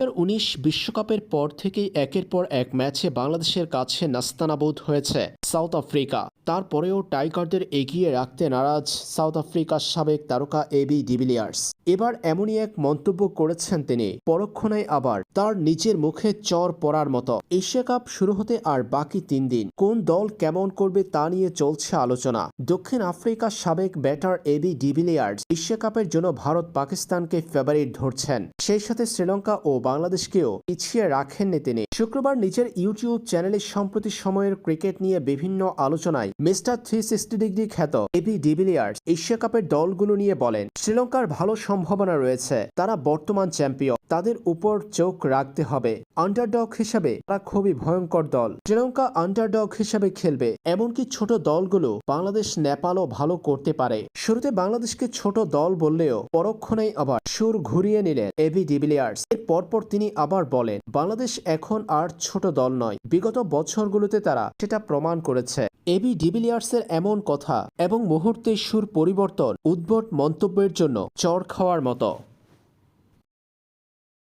উনিশ বিশ্বকাপের পর থেকেই একের পর এক ম্যাচে বাংলাদেশের কাছে নাস্তানাবোধ হয়েছে সাউথ আফ্রিকা। তারপরেও টাইগারদের এগিয়ে রাখতে নারাজ সাউথ আফ্রিকার সাবেক তারকা এবি ডিভিলিয়ার্স এবার এমনই এক মন্তব্য করেছেন তিনি। পরক্ষণে আবার তার নিজের মুখে চর পড়ার মতো। এশিয়া কাপ শুরু হতে আর বাকি তিন দিন। কোন দল কেমন করবে তা নিয়ে চলছে আলোচনা। দক্ষিণ আফ্রিকার সাবেক ব্যাটার এবি ডিভিলিয়ার্স বিশ্বকাপের জন্য ভারত পাকিস্তানকে ফেভারিট ধরছেন। সেই সাথে শ্রীলঙ্কা ও বাংলাদেশকেও পিছিয়ে রাখেননি তিনি। শুক্রবার নিজের ইউটিউব চ্যানেলে সম্প্রতি সময়ের ক্রিকেট নিয়ে বিভিন্ন আলোচনায় মিস্টার থ্রি সিক্সটি ডিগ্রি খ্যাত এবি ডিভিলিয়ার্স এশিয়া কাপের দলগুলো নিয়ে বলেন, শ্রীলঙ্কার ভালো সম্ভাবনা রয়েছে। তারা বর্তমান চ্যাম্পিয়ন। তাদের উপর চোখ রাখতে হবে। আন্ডারডগ হিসাবে তারা খুবই ভয়ঙ্কর দল। শ্রীলঙ্কা আন্ডারডগ হিসাবে খেলবে, এমনকি ছোট দলগুলো বাংলাদেশ, নেপালও ভালো করতে পারে। শুরুতে বাংলাদেশকে ছোট দল বললেও পরক্ষণেই আবার সুর ঘুরিয়ে নিলেন এবি ডিভিলিয়ার্স এর পরপর তিনি আবার বলেন, বাংলাদেশ এখন আর ছোট দল নয়। বিগত বছরগুলোতে তারা সেটা প্রমাণ করেছে। এবি ডিভিলিয়ার্সের এমন কথা এবং মুহূর্তে সুর পরিবর্তন, উদ্ভট মন্তব্যের জন্য চর খাওয়ার মতো।